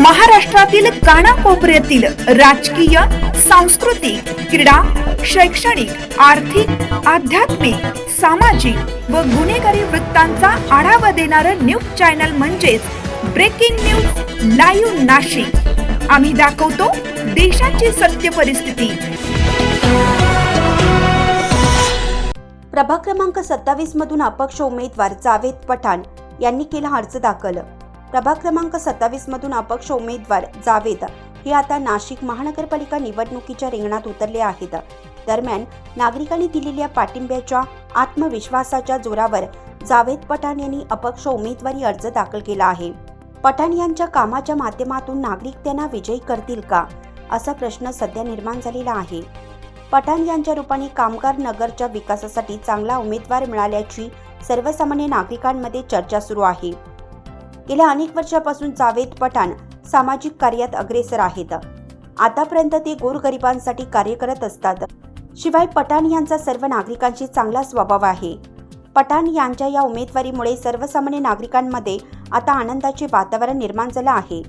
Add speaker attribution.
Speaker 1: महाराष्ट्रातील कानाकोपऱ्यातील राजकीय सांस्कृतिक क्रीडा शैक्षणिक आर्थिक आध्यात्मिक सामाजिक व गुन्हेगारी वृत्तांचा आढावा देणारं न्यूज चॅनल म्हणजेच ब्रेकिंग न्यूज लाईव्ह नाशिक. आम्ही दाखवतो देशाची सत्य परिस्थिती.
Speaker 2: प्रभाग क्रमांक सत्तावीस मधून अपक्ष उमेदवार जावेद पठाण यांनी केला अर्ज दाखल. प्रभाग क्रमांक सत्तावीस मधून अपक्ष उमेदवार जावेद हे आता नाशिक महानगरपालिका निवडणुकीच्या रिंगणात उतरले आहेत. दरम्यान नागरिकांनी दिलेल्या पाठिंब्याच्या आत्मविश्वासाच्या जोरावर जावेद पठाण यांनी अपक्ष उमेदवारी अर्ज दाखल केला आहे. पठाण यांच्या कामाच्या माध्यमातून नागरिक त्यांना विजयी करतील का? असा प्रश्न सध्या निर्माण झालेला आहे. पठाण यांच्या रूपाने कामगार नगरच्या विकासासाठी चांगला उमेदवार मिळाल्याची सर्वसामान्य नागरिकांमध्ये चर्चा सुरू आहे. गेल्या अनेक वर्षापासून जावेद पठाण सामाजिक कार्यात अग्रेसर आहेत. आतापर्यंत ते गोरगरिबांसाठी कार्य करत असतात. शिवाय पठाण यांचा सर्व नागरिकांशी चांगला स्वभाव आहे. पठाण यांच्या या उमेदवारीमुळे सर्वसामान्य नागरिकांमध्ये आता आनंदाचे वातावरण निर्माण झालं आहे.